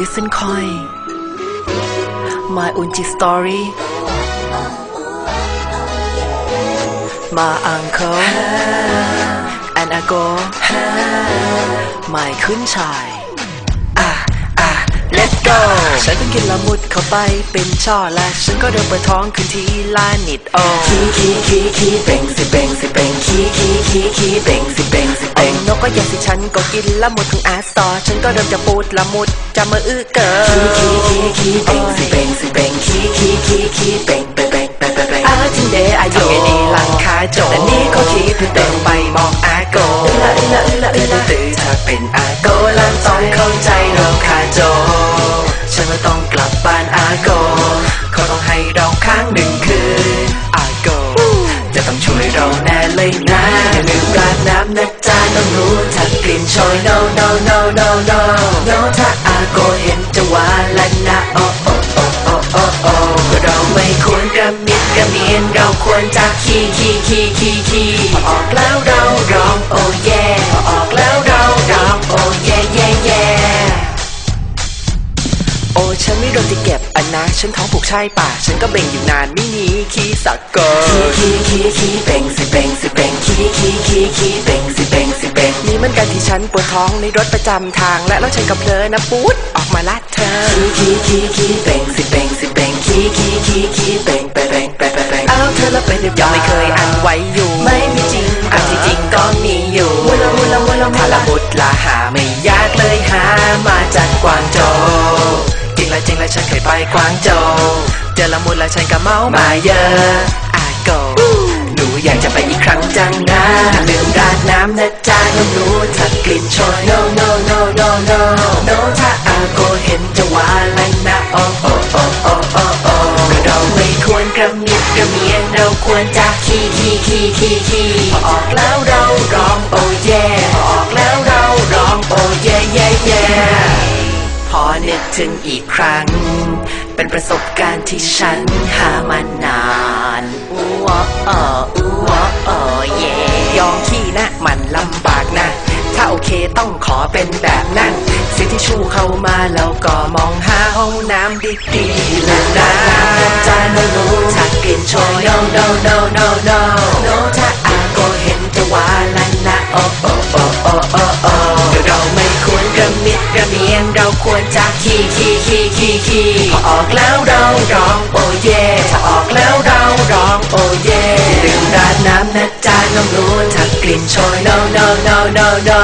listen koi my unchi story my uncle and a go my ขึ้นชายอะอะ let's go ฉันเพิ่งกินละมุดเข้าไปเป็นช่อและฉันก็เดินเปิดท้องขึ้นทีละนิดโอ้ขี้ขี้ขี้ขี้เป่งสิเป่งสิเป่งขี้ขี้ขี้ขี้เป่งสิเป่งสิเป่ง ก็อยากสิฉันก็กินละมุดถึงอาสตอฉันก็เริ่มจะปูดละมุดจะมาอื้อเกิขี้ขี้ขี้ขี้เป่งสิเป่งสิเป่งขี้ขี้ขี้ขี้เป่งเป่งเป่งเป่งเป่งเป่งอาทินเดอาโยทำไงดีหลังคาโจแต่นี่เขาคิดเพิ่งเติมไปบอกอาโกอึละอึละอึละอึละตื่นถ้าเป็นอาโกลังต้องเข้าใจเราคาโจฉันว่าต้องกลับบ้านอาโกเขาต้องให้เราค้างหนึ่ง no no no no no no ถ้าอาโกเห็นจะว่าละนะโอ้โอ้โอ้โอ้โอ้โอ้เราไม่ควรกระมิดกระเมียนเราควรจะขี้ขี้ขี้ขี้ขี้ออกแล้วเรา ฉันท้องผูกใช่ป่ะ ฉันก็เบ่งอยู่นานไม่หนีขี้สักเกอขี้ขี้ขี้ขี้เป่งสิเป่งสิเป่งขี้ขี้ขี้ขี้เป่งสิเป่งสิเป่งนี่มันกันที่ฉันปวดท้องในรถประจำทาง และแล้วฉันก็เพลอนะปุ๊ดออกมาลัดเธอขี้ขี้ขี้ขี้เป่งสิเป่งสิเป่งขี้ขี้ขี้ขี้เป่งเป่งเป่งเป่งเป่งเป่งเอาเธอแล้วไปเรียบยังไม่เคยอันไว้อยู่ ไม่มีจริงอันที่จริงก็มีอยู่มุละมุละมุละมุถ้าละละมุดละหาไม่ยากเลยหามาจากกวางโจวจ ฉันเคยไปกวางโจวเจอละมุดและฉันก็เมามาเยอะอาโกหนูอยากจะไปอีกครั้งจังนะลืมราดน้ำนะจ๊ะน้องหนูถ้ากลิ่นโชย no no no no no no ถ้าอาโกเห็นจะว่าอะไรนะโอ้โอ้โอ้โอ้โอ้โอ้เราไม่ควรกระมิดกระเมียนเราควรจะขี้ขี้ขี้ขี้ขี้พอออกแล้ว นึกถึงอีกครั้ง เป็นประสบการณ์ที่ฉันหามานานอู้วอเอออู้วอเออเย่ยองขี้นะมันลำบากนะ ถ้าโอเคต้องขอเป็นแบบนั้นเสียที่ชูเข้ามาแล้วก็มองหาห้องน้ำดีๆแล้วนะจานโนโนถ้ากลิ่นโชย no no no no no no ถ้าอาโกเห็นจะว่าลันนะโอ้ ขี้ขี้ขี้ขี้ขี้พอออกแล้วเราร้องโอเย่ถ้าออกแล้วเราร้องโอเย่อย่าลืมราดน้ำนะจ๊ะน้องหนูถ้ากลิ่นโชย no no no no no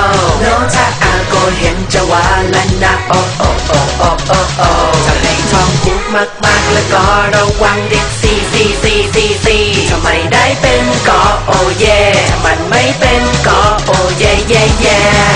no ถ้าอาโกเห็นจะว่าลันนะโอ้โอ้โอ้โอ้โอ้โอ้ถ้าให้ท้องผูกมากๆแล้วก็ระวังด็กซีซีซีซีซีถ้าไม่ได้เป็นก็โอเย่ถ้ามันไม่เป็นก็โอเย่เย่เย่